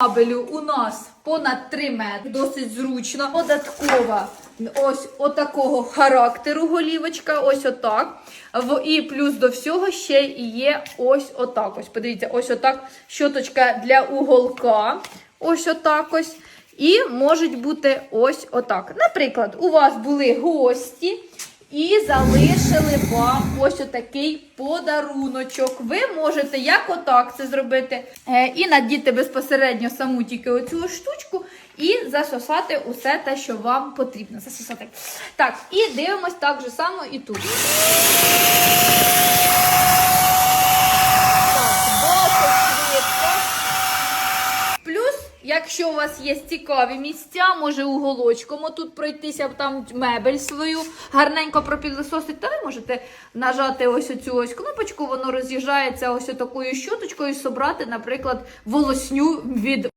кабелю у нас понад 3 метри, досить зручно. Додаткова ось отакого характеру голівочка, ось отак. І плюс до всього ще є ось отак. Ось, подивіться, ось отак щоточка для уголка. Ось отак ось. І можуть бути ось отак. Наприклад, у вас були гості. І залишили вам ось отакий подаруночок. Ви можете як отак це зробити, е, і надіти безпосередньо саму тільки оцю штучку, і засосати усе те, що вам потрібно. Засосати. Так, і дивимось так же само і тут. Так, досить швидко. Плюс, якщо у вас є цікаві місця, може уголочком тут пройтися, там мебель свою гарненько пропілисосити, то ви можете нажати ось оцю ось кнопочку, воно роз'їжджається ось такою щоточкою собрати, наприклад, волосню від